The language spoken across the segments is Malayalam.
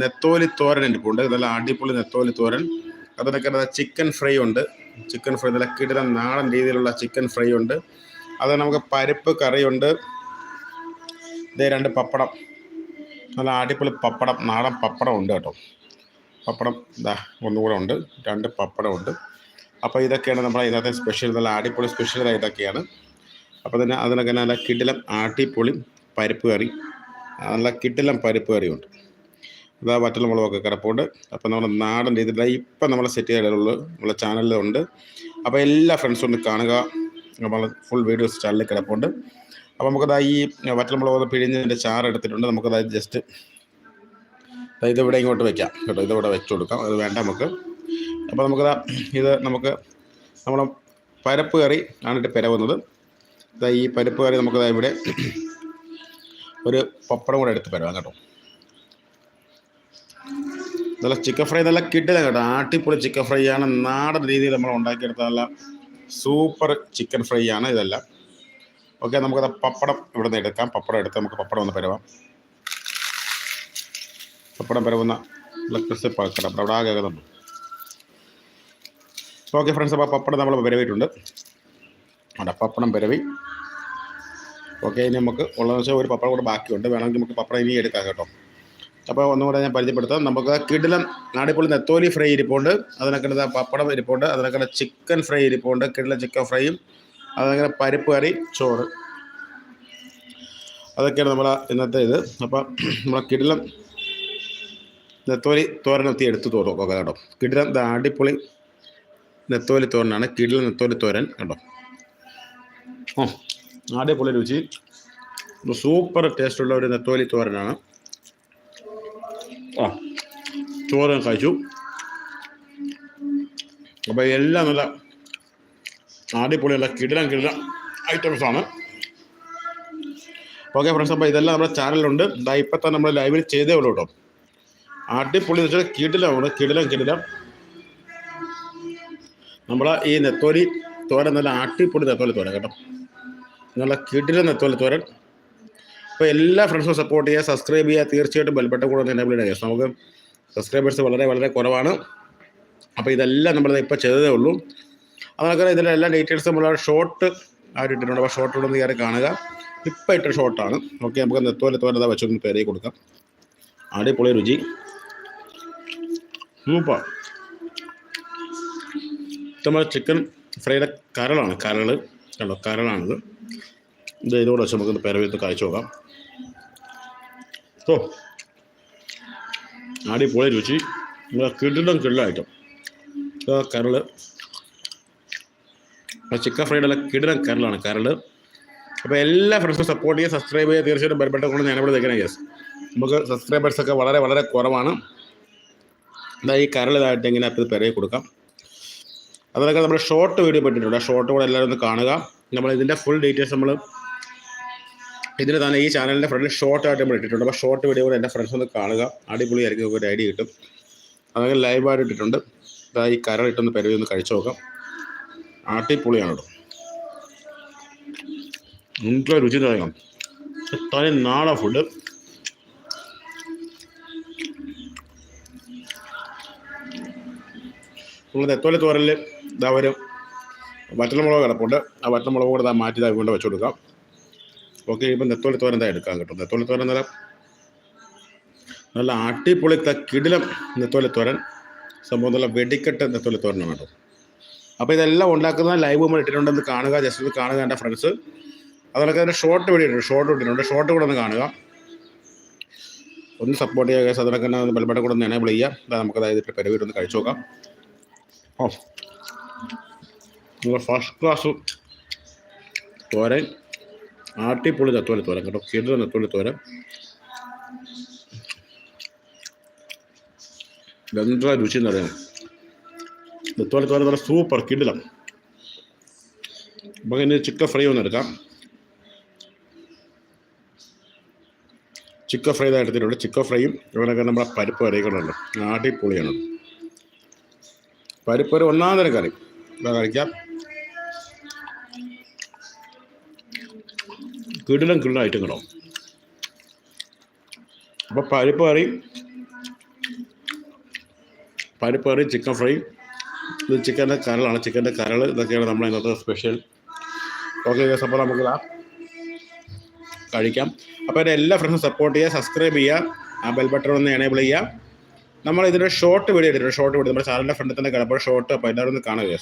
നെത്തോലി തോരൻ ഉണ്ട്. നല്ല അടിപൊളി നെത്തോലി തോരൻ. അതിനൊക്കെ ചിക്കൻ ഫ്രൈ ഉണ്ട്. ചിക്കൻ ഫ്രൈ നല്ല കിടന്ന നാടൻ രീതിയിലുള്ള ചിക്കൻ ഫ്രൈ ഉണ്ട്. അത് നമുക്ക് പരിപ്പ് കറിയുണ്ട്. ഇതേ രണ്ട് പപ്പടം. നല്ല അടിപൊളി പപ്പടം നാടൻ പപ്പടം ഉണ്ട് കേട്ടോ. പപ്പടം ഇതാ ഒന്നുകൂടെ ഉണ്ട്. രണ്ട് പപ്പടം ഉണ്ട്. അപ്പോൾ ഇതൊക്കെയാണ് നമ്മുടെ ഇന്നത്തെ സ്പെഷ്യൽ നല്ല അടിപൊളി സ്പെഷ്യൽ ഇതൊക്കെയാണ്. അപ്പോൾ തന്നെ അതിനൊക്കെ നല്ല കിടിലം ആട്ടിപ്പൊളി പരിപ്പ് കറി. നല്ല കിടിലം പരിപ്പ് കറിയുണ്ട്. അതാ വറ്റൽ മുളകൊക്കെ കിടപ്പുണ്ട് അപ്പോൾ നമ്മുടെ നാടൻ രീതിയിൽ ഇപ്പം നമ്മളെ സെറ്റ് ചെയ്തിട്ടുള്ളൂ നമ്മളെ ചാനലിലുണ്ട് അപ്പോൾ എല്ലാ ഫ്രണ്ട്സും ഒന്ന് കാണുക. നമ്മൾ ഫുൾ വീഡിയോസ് ചാനലിൽ കിടപ്പുണ്ട്. അപ്പോൾ നമുക്കതാ ഈ വറ്റൽ മുളക് പിഴിഞ്ഞതിന്റെ ചാറ് എടുത്തിട്ടുണ്ട്. നമുക്കതായത് ജസ്റ്റ് ഇത് ഇവിടെ ഇങ്ങോട്ട് വെക്കാം കേട്ടോ. ഇതിവിടെ വെച്ച് കൊടുക്കാം. അത് വേണ്ട നമുക്ക്. അപ്പോൾ നമുക്കതാ ഇത് നമുക്ക് നമ്മൾ പരിപ്പ് കറി ആണ് പിരവുന്നത്. ഈ പരിപ്പ് കറി നമുക്കതാ ഇവിടെ ഒരു പപ്പടം കൂടെ എടുത്ത് പരവാം കേട്ടോ. നല്ല ചിക്കൻ ഫ്രൈ നല്ല കിട്ടില്ല കേട്ടോ. ആട്ടിപ്പൊളി ചിക്കൻ ഫ്രൈ ആണ്. നാടൻ രീതിയിൽ നമ്മൾ ഉണ്ടാക്കിയെടുത്ത നല്ല സൂപ്പർ ചിക്കൻ ഫ്രൈ ആണ് ഇതെല്ലാം. ഓക്കെ നമുക്കത് പപ്പടം ഇവിടെ നിന്ന് എടുക്കാം. പപ്പടം എടുത്ത് നമുക്ക് പപ്പടം ഒന്ന് പരവാം. പപ്പടം പരവുന്ന ആകെ കേൾക്കുന്നുണ്ട് ഓക്കെ ഫ്രണ്ട്സ് അപ്പോൾ പപ്പടം നമ്മൾ പരവിയിട്ടുണ്ട്. അവിടെ പപ്പടം പരവി. ഓക്കെ ഇനി നമുക്ക് ഉള്ളതെന്ന് വെച്ചാൽ ഒരു പപ്പടം കൂടെ ബാക്കിയുണ്ട്. വേണമെങ്കിൽ നമുക്ക് പപ്പടം ഇനി എടുക്കാം കേട്ടോ. അപ്പോൾ ഒന്നും കൂടെ ഞാൻ പരിചയപ്പെടുത്താം. നമുക്ക് കിടിലം നാടിപ്പൊളി നെത്തോലി ഫ്രൈ ഇരിപ്പുണ്ട്. അതിനൊക്കെ പപ്പടം ഇരിപ്പുണ്ട്. അതിനൊക്കെ ചിക്കൻ ഫ്രൈ ഇരിപ്പുണ്ട്. കിടിലം ചിക്കൻ ഫ്രൈയും. അതങ്ങനെ പരിപ്പ് കറി ചോറ്. അതൊക്കെയാണ് നമ്മളെ ഇന്നത്തെ ഇത്. അപ്പോൾ നമ്മളെ കിടിലം നെത്തോലി തോരനൊത്തി എടുത്തു തോറും കേട്ടോ കിടിലം അടിപൊളി നെത്തോലി തോരനാണ്. കിടിലം നെത്തോലി തോരൻ കേട്ടോ ഓ അടിപൊളി രുചി. സൂപ്പർ ടേസ്റ്റുള്ള ഒരു നെത്തോലി തോരനാണ്. ആ ചോറ് കഴിച്ചു. അപ്പോൾ എല്ലാം നല്ല അടിപൊളിയുള്ള കിടിലം കിടിലം ഐറ്റംസാണ് ഓക്കെ ഫ്രണ്ട്സ് അപ്പോൾ ഇതെല്ലാം നമ്മുടെ ചാനലിലുണ്ട് ഇതാ ഇപ്പം തന്നെ നമ്മൾ ലൈവിൽ ചെയ്തേ ഉള്ളൂ കേട്ടോ അടിപൊളി എന്ന് വെച്ചാൽ കിടിലമാണ് കിടിലം കിടിലം. നമ്മളെ ഈ നെത്തോലി തോരൻ നല്ല അടിപൊളി നെത്തോലി തോരൻ കേട്ടോ. നല്ല കിടിലം നെത്തോലി തോരൻ. അപ്പോൾ എല്ലാ ഫ്രണ്ട്സും സപ്പോർട്ട് ചെയ്യുക സബ്സ്ക്രൈബ് ചെയ്യുക. തീർച്ചയായിട്ടും ബെൽബട്ടൺ കൂടെ എനേബിൾ ചെയ്യുക നമുക്ക് സബ്സ്ക്രൈബേഴ്സ് വളരെ വളരെ കുറവാണ്. അപ്പോൾ ഇതെല്ലാം നമ്മൾ ഇപ്പോൾ ചെയ്തതേ ഉള്ളൂ. അതൊക്കെ ഇതിന്റെ എല്ലാ ഡീറ്റെയിൽസും നമ്മൾ ഷോർട്ട് ആയിട്ട് ഇട്ടിട്ടുണ്ട്. അപ്പോൾ ഷോർട്ട് ഇവിടെ നിന്ന് കയറി കാണുക. ഇപ്പം ഇട്ട ഷോർട്ടാണ് ഓക്കെ നമുക്ക് നെത്തോലെ തോരത വെച്ചൊന്ന് പേരി കൊടുക്കാം. അടിപൊളി രുചി. സൂപ്പർ നമ്മൾ ചിക്കൻ ഫ്രൈയുടെ കരളാണ്. കരൾ കണ്ടോ? കരളാണിത്. ഇത് ഇതോടെ വെച്ച് നമുക്ക് പേരവിത്ത് കഴിച്ചു നോക്കാം. ഓ അടിപൊളി രുചി. കിടിലം കിടിലായിട്ടും കരൾ. ചിക്കൻ ഫ്രൈഡ് അല്ല കിടിലം കരളാണ് കരൾ അപ്പോൾ എല്ലാ ഫ്രണ്ട്സും സപ്പോർട്ട് ചെയ്യുക സബ്സ്ക്രൈബ് ചെയ്യുക തീർച്ചയായിട്ടും ബെൽബട്ടം കൊണ്ട് ഞാനിവിടെ നിൽക്കണം യെസ് നമുക്ക് സബ്സ്ക്രൈബേഴ്സൊക്കെ വളരെ വളരെ കുറവാണ്. എന്താ ഈ കരളിതായിട്ട് ഇങ്ങനെ അപ്പോൾ പെരയെ കൊടുക്കാം. അതൊക്കെ നമ്മൾ ഷോർട്ട് വീഡിയോ പറ്റിയിട്ടുണ്ട് ആ ഷോർട്ട് കൂടെ എല്ലാവരും ഒന്ന് കാണുക. നമ്മൾ ഇതിന്റെ ഫുൾ ഡീറ്റെയിൽസ് നമ്മൾ ഇതിന് തന്നെ ഈ ചാനലിന്റെ ഫ്രണ്ടിൽ ഷോർട്ട് ആയിട്ട് നമ്മൾ ഇട്ടിട്ടുണ്ട്. അപ്പോൾ ഷോർട്ട് വീഡിയോ കൂടെ എന്റെ ഫ്രണ്ട്സ് ഒന്ന് കാണുക. അടിപൊളിയായിരിക്കും ഒരു ഐഡിയ കിട്ടും. അതൊക്കെ ലൈവായിട്ട് ഇട്ടിട്ടുണ്ട്. ഇതാ ഈ കരളിട്ടൊന്ന് പെരവി ഒന്ന് കഴിച്ചു നോക്കാം. അടിപൊളിയാണ് കേട്ടോ നമുക്ക് രുചി തുടങ്ങാം തനി നാടൻ ഫുഡ് നമ്മൾ നെത്തോലി തോരലിൽ ഇതാ ഒരു വറ്റൽമുളക് കിടപ്പുണ്ട്. ആ വറ്റൽമുളക് കൂടെ മാറ്റി ഇതാ വീണ്ടും വെച്ചു കൊടുക്കാം. ഓക്കെ ഇപ്പം നെത്തോലി തോരൻ എന്താ എടുക്കാം കേട്ടോ. നെത്തോലി തോരൻ നല്ല നല്ല അടിപൊളി കിടിലം നെത്തോലി തോരൻ. സംഭവം നല്ല വെടിക്കെട്ട് നെത്തോലി തോരനാണ് കേട്ടോ. അപ്പോൾ ഇതെല്ലാം ഉണ്ടാക്കുന്ന ലൈവ് നമ്മൾ ഇട്ടിട്ടുണ്ടെന്ന് കാണുക ജസ്റ്റ് കാണുക എന്റെ ഫ്രണ്ട്സ് അതുപോലെ അതിന്റെ ഷോർട്ട് വീഡിയോ ഇട്ടിട്ടുണ്ട്. ഷോർട്ട് ഇട്ടിട്ടുണ്ട്. ഷോർട്ട് കൂടെ ഒന്ന് കാണുക. ഒന്ന് സപ്പോർട്ട് ചെയ്യുക. അതിനൊക്കെ ബലപ്പെട്ട കൂടെ ഒന്ന് എനേബിൾ ചെയ്യുക. അതായത് നമുക്ക് അതായത് ഇപ്പോൾ പെരുവീട് ഒന്ന് കഴിച്ചു നോക്കാം. ഓ. ഫസ്റ്റ് ക്ലാസ് തോരൻ. ആട്ടിപ്പൊളി നത്തോലി തോരൻ? കേട്ടോ. കിടന്ന നത്തോലി തോരൻ? എന്താ രുചി എന്ന് പറയാം നത്തോലി തോരൻ നല്ല സൂപ്പർ കിടിലം. അപ്പം ഇനി ചിക്കൻ ഫ്രൈ ഒന്ന് എടുക്കാം. ചിക്കൻ ഫ്രൈ എടുത്തിട്ടുണ്ട് ചിക്കൻ ഫ്രൈയും ഇവനൊക്കെ നമ്മുടെ പരിപ്പ് വരയ്ക്കണമല്ലോ. ആട്ടിപ്പൊളിയാണ്. പരിപ്പ് ഒരു ഒന്നാം തരം കറി. കഴിക്കാം. കിടിലം കിടിലം ഐറ്റം അപ്പൊ അപ്പോൾ പരിപ്പ് കറി പരിപ്പ് കറി ചിക്കൻ ഫ്രൈ ഇത് ചിക്കന്റെ കരളാണ്. ചിക്കന്റെ കരൾ ഇതൊക്കെയാണ് നമ്മളെ ഇന്നത്തെ സ്പെഷ്യൽ. ഓക്കെ ഗൈസ് അപ്പോൾ നമുക്ക് കഴിക്കാം. അപ്പോൾ എന്റെ എല്ലാ ഫ്രണ്ട്സും സപ്പോർട്ട് ചെയ്യുക സബ്സ്ക്രൈബ് ചെയ്യുക ആ ബെൽ ബട്ടൺ ഒന്ന് എനേബിൾ ചെയ്യുക. നമ്മൾ ഇതിന്റെ ഷോർട്ട് വീഡിയോ ഇട്ടിട്ടുണ്ട്. ഷോർട്ട് വീഡിയോ നമ്മുടെ ചാനലിന്റെ ഫ്രണ്ടിൽ തന്നെ കിടപ്പോൾ ഷോർട്ട് അപ്പോൾ എല്ലാവരും ഒന്ന് കാണുക.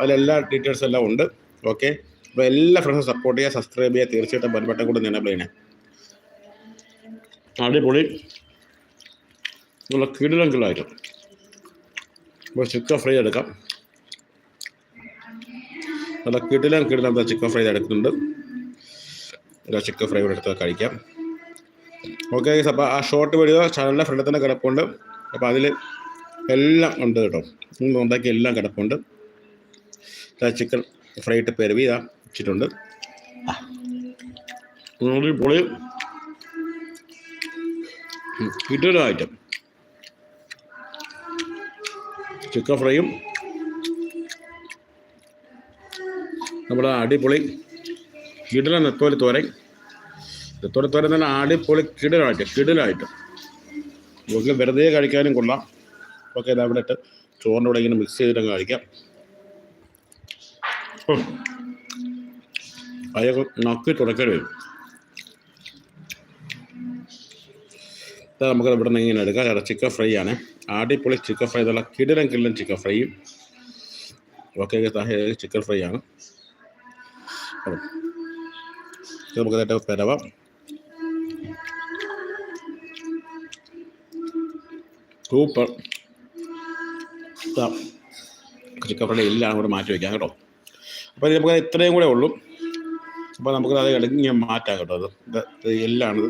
അതിലെല്ലാ ഡീറ്റെയിൽസ് എല്ലാം ഉണ്ട്. ഓക്കെ അപ്പോൾ എല്ലാ ഫ്രണ്ട്സും സപ്പോർട്ട് ചെയ്യുക സബ്സ്ക്രൈബ് ചെയ്യുക തീർച്ചയായിട്ടും ബെൽ ബട്ടൺ കൂടെ എനേബിൾ ചെയ്യണേ അടിപൊളി. നല്ല കിടിലം ഇപ്പോൾ ചിക്കൻ ഫ്രൈ എടുക്കാം. നല്ല കിടിലം കിടിലം ചിക്കൻ ഫ്രൈ എടുക്കുന്നുണ്ട്. എല്ലാ ചിക്കൻ ഫ്രൈ കൂടെ എടുത്ത് കഴിക്കാം. ഓക്കെ അപ്പോൾ ആ ഷോർട്ട് വീഡിയോ ചാനലിന്റെ ഫ്രണ്ടിൽ തന്നെ കിടപ്പുണ്ട്. അപ്പോൾ അതിൽ എല്ലാം ഉണ്ട് കേട്ടോ. ഉണ്ടാക്കി എല്ലാം കിടപ്പുണ്ട്. ചിക്കൻ ഫ്രൈ ഇട്ട് പെരുവിതാണ് വെച്ചിട്ടുണ്ട്. പൊളി. കിട്ടുന്ന ഐറ്റം ചിക്കൻ ഫ്രൈയും. നമ്മുടെ അടിപൊളി കിടില നെത്തോലി തോരൻ. നെത്തോലി തോരൻ തന്നെ അടിപൊളി കിടിലായിട്ട് കിടിലായിട്ട് നമുക്ക് വെറുതെ കഴിക്കാനും കൊള്ളാം. ഓക്കെ ഇത് ഇട്ട് ചോറിന്റെ കൂടെ ഇങ്ങനെ മിക്സ് ചെയ്തിട്ട് കഴിക്കാം. അതൊക്കെ നക്കി ഇത് നമുക്ക് ഇവിടെ നിന്ന് ഇങ്ങനെ എടുക്കാം. ചേട്ടാ ചിക്കൻ ഫ്രൈ ആണ്. അടിപൊളി ചിക്കൻ ഫ്രൈ ഇതുള്ള കിടിലൻ കിടിലൻ ചിക്കൻ ഫ്രൈയും ഓക്കെ ചിക്കൻ ഫ്രൈ ആണ്. നമുക്ക് നേരത്തെ തരവാം സൂപ്പർ. ചിക്കൻ ഫ്രൈ എല്ലാം കൂടെ മാറ്റി വയ്ക്കാം കേട്ടോ. അപ്പോൾ നമുക്ക് ഇത്രയും കൂടെ ഉള്ളൂ. അപ്പോൾ നമുക്ക് അത് ഇടങ്ങി മാറ്റാം കേട്ടോ. അത് എല്ലാണ്.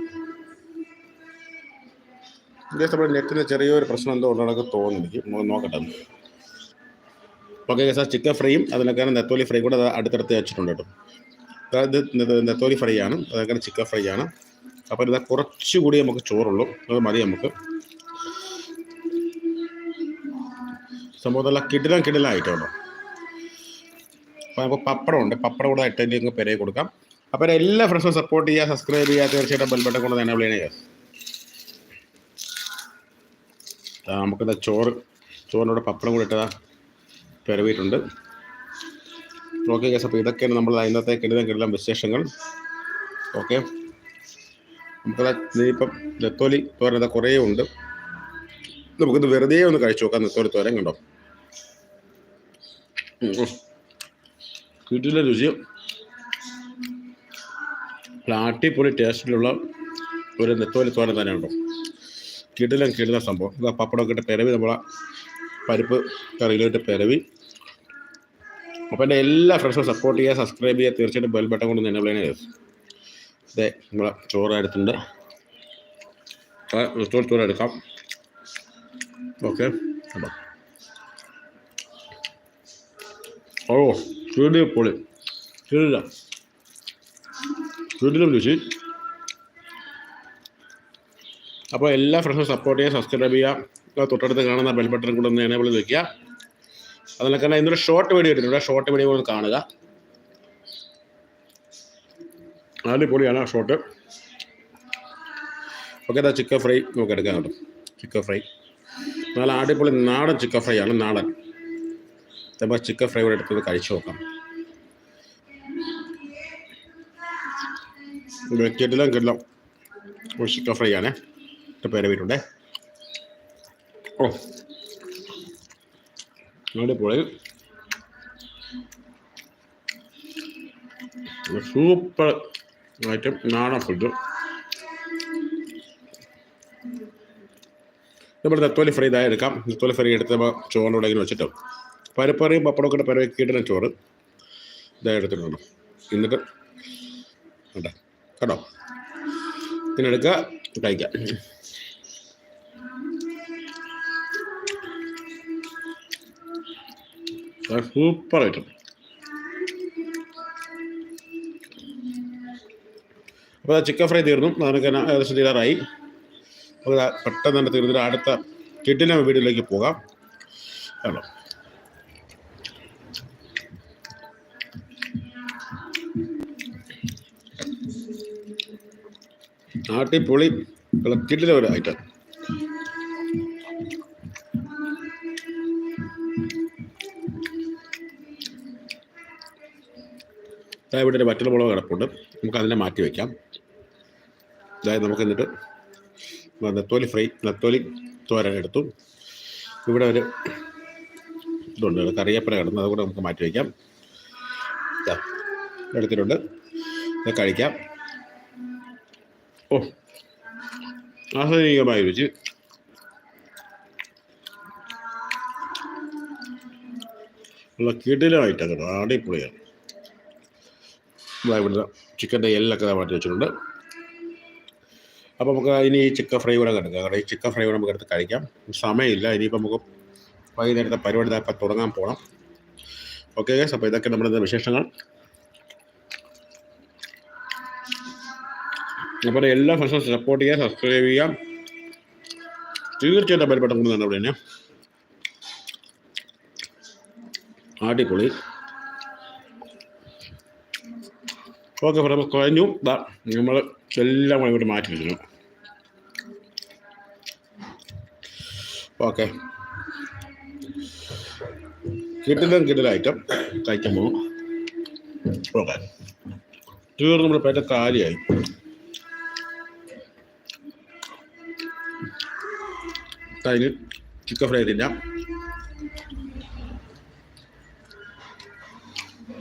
നമ്മുടെ നെറ്റിന് ചെറിയൊരു പ്രശ്നം എന്തോ ഉണ്ടെന്നൊക്കെ തോന്നുന്നു. എനിക്ക് നമുക്ക് നോക്കട്ടെ. ഓക്കെ സാർ ചിക്കൻ ഫ്രൈയും അതിനൊക്കെ നെത്തോലി ഫ്രൈ കൂടെ അടുത്തടുത്ത് വെച്ചിട്ടുണ്ട് കേട്ടോ. അതായത് നെത്തോലി ഫ്രൈ ആണ് അതൊക്കെ ചിക്കൻ ഫ്രൈ ആണ് അപ്പോൾ ഇതാ കുറച്ചുകൂടി നമുക്ക് ചോറുള്ളൂ. അത് മതി നമുക്ക്. സംഭവം നല്ല കിടിലം കിടിലായിട്ട്. അപ്പോൾ നമുക്ക് പപ്പടം ഉണ്ട്. പപ്പടം കൂടെ അറ്റൻഡ് അങ്ങ് പേരെ കൊടുക്കാം. അപ്പോൾ എല്ലാ ഫ്രണ്ട്സും സപ്പോർട്ട് ചെയ്യുക സബ്സ്ക്രൈബ് ചെയ്യുക തീർച്ചയായിട്ടും ബെൽബട്ടൺ കൊണ്ട് തന്നെ വിളിയണേ നമുക്കിത് ചോറ്. ചോറിനോട് പപ്പടം കൂടി ഇട്ടതാ. പിറവിയിട്ടുണ്ട് ഓക്കെ കേസ് അപ്പോൾ ഇതൊക്കെയാണ് നമ്മൾ ഇന്നത്തെ കിടിലം കിടിലം വിശേഷങ്ങൾ. ഓക്കെ നമുക്കത് ഇപ്പം നെത്തോലി തോരൻ കുറേ ഉണ്ട്. നമുക്കിത് വെറുതെ ഒന്ന് കഴിച്ചു നോക്കാം. നെത്തോലി തോരൻ കണ്ടോ? വീട്ടിലെ രുചി അടിപൊളി ടേസ്റ്റിലുള്ള ഒരു നെത്തോലി തോരൻ തന്നെ ഉണ്ടോ കിടിലം കിടിലം സംഭവം. ഇതാ പപ്പടമൊക്കെ ഇട്ട് പിരവി നമ്മളെ പരിപ്പ് കറിയിലിട്ട് പിരവി. അപ്പോൾ എന്റെ എല്ലാ ഫ്രണ്ട്സും സപ്പോർട്ട് ചെയ്യുക സബ്സ്ക്രൈബ് ചെയ്യുക. തീർച്ചയായിട്ടും ബെൽ ബട്ടൺ കൊണ്ട് എന്നെ വിളയണേ അതെ നമ്മളെ ചോറ് എടുത്തിട്ടുണ്ട്. ചോറ് ചോറ് എടുക്കാം. ഓക്കെ. ഓ. ചൂടി പൊളി. ചൂടില്ല ചൂടിലും രുചി അപ്പോൾ എല്ലാ ഫ്രണ്ട്സും സപ്പോർട്ട് ചെയ്യുക സബ്സ്ക്രൈബ് ചെയ്യുക. തൊട്ടടുത്ത് കാണുന്ന ബെൽ ബട്ടൺ കൂടെ ഒന്ന് എനേബിൾ വെക്കുക. അതിനൊക്കെ തന്നെ ഇന്നൊരു ഷോർട്ട് വീഡിയോ ഇട്ടിട്ടുണ്ട് ഷോർട്ട് വീഡിയോ ഒന്ന് കാണുക. അടിപൊളിയാണ് ആ ഷോർട്ട് ഓക്കെ അതാ ചിക്കൻ ഫ്രൈ നമുക്ക് എടുക്കാം കേട്ടോ. ചിക്കൻ ഫ്രൈ നല്ല അടിപൊളി നാടൻ ചിക്കൻ ഫ്രൈ ആണ് നാടൻ. അപ്പോൾ ചിക്കൻ ഫ്രൈ കൂടെ എടുത്തത് കഴിച്ചു നോക്കാം. വെക്കിയിട്ടില്ല കിട്ടില്ല ഒരു ചിക്കൻ ഫ്രൈ ആണ്. എന്റെ പേരെ വീട്ടുണ്ടേ ഓ. അടിപൊളി. സൂപ്പർ ഐറ്റം നാടൻ ഫുഡ് നമ്മൾ നെത്തോലി ഫ്രൈ ഇതായി എടുക്കാം. നെത്തോലി ഫ്രൈ എടുത്ത് നമ്മൾ ചോറിന്റെ വെച്ചിട്ടോ വെച്ചിട്ട് പരിപ്പറിയും ഇട്ട് പരവേ കീടന ചോറ്. ഇതായി എടുത്തിട്ടുണ്ട് എന്നിട്ട് കേട്ടോ കേട്ടോ ഇങ്ങനെ എടുക്കുക കഴിക്കാം. ഐറ്റം അപ്പോൾ ചിക്കൻ ഫ്രൈ തീർന്നു. നമുക്ക് ഏകദേശം തീരാറായി അപ്പോൾ പെട്ടെന്ന് തന്നെ തീർന്നിട്ട് അടുത്ത കിട്ടിന വീഡിയോയിലേക്ക് പോകാം. ഹലോ നാട്ടിപ്പൊളി കിട്ടില്ല ഒരു ഐറ്റം ഇവിടെ ഒരു വറ്റൽ മുളക് കിടപ്പുണ്ട്. നമുക്കതിനെ മാറ്റി വയ്ക്കാം അതായത് നമുക്ക് എന്നിട്ട് നെത്തോലി ഫ്രൈ നെത്തോലി തോരൻ എടുത്തു. ഇവിടെ ഒരു ഇതുണ്ട് കറിയപ്പല കിടന്നു. അതുകൂടെ നമുക്ക് മാറ്റി വയ്ക്കാം എടുത്തിട്ടുണ്ട്. ഇത് കഴിക്കാം. ഓ ആസ്വദികമായ രുചി നല്ല കിടിലമായിട്ടാണ് കേട്ടോ അടിപൊളിയാണ് ഇവിടെ ചിക്കന്റെ എല്ലൊക്കെ മാറ്റി വെച്ചിട്ടുണ്ട് അപ്പോൾ നമുക്ക് ഇനി ഈ ചിക്കൻ ഫ്രൈ കൂടെ കിടക്കുക കാരണം ഈ ചിക്കൻ ഫ്രൈ കൂടെ നമുക്ക് എടുത്ത് കഴിക്കാം സമയമില്ല ഇനിയിപ്പോൾ നമുക്ക് വൈകുന്നേരത്തെ പരിപാടി ഇതൊക്കെ തുടങ്ങാൻ പോകണം ഓക്കെ അപ്പോൾ ഇതൊക്കെ നമ്മുടെ വിശേഷങ്ങൾ. അപ്പോൾ എല്ലാ ഫ്രണ്ട്സും സപ്പോർട്ട് ചെയ്യുക സബ്സ്ക്രൈബ് ചെയ്യുക. തീർച്ചയായിട്ടും പരിപാടി തന്നെ അവിടെ തന്നെ അടിപൊളി. ഓക്കെ ഫ്രണ്ട്സ് കഴിഞ്ഞു. നമ്മൾ എല്ലാം ഇവിടെ മാറ്റി വെച്ചു ഓക്കെ കിട്ടില്ല കിട്ടില്ല ഐറ്റം കഴിക്കാൻ പോകും ഓക്കെ തീർന്ന് നമ്മുടെ പേറ്റ കാര്യമായി അതിന് ചിക്കൻ ഫ്രൈ തിന്നാം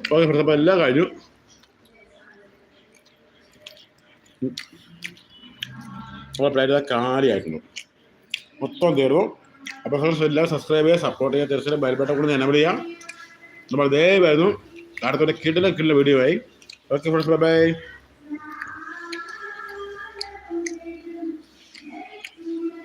ഓക്കെ ഫ്രണ്ട്സ് അപ്പോൾ എല്ലാം കഴിഞ്ഞു നമ്മുടെ പ്ലേറ്റ് കാലിയായിരുന്നു മൊത്തം തീർന്നു അപ്പോൾ ഫ്രണ്ട്സ് എല്ലാം സബ്സ്ക്രൈബ് ചെയ്യുക സപ്പോർട്ട് ചെയ്യുക തീർച്ചയായും ബയൽപ്പെട്ട കൂടി ഞാൻ ചെയ്യാം നമ്മൾ ദയവായിരുന്നു അടുത്തൊരു കിടില കിടില വീഡിയോ ആയി ഓക്കെ ഫ്രണ്ട്സ് ബൈ ബൈ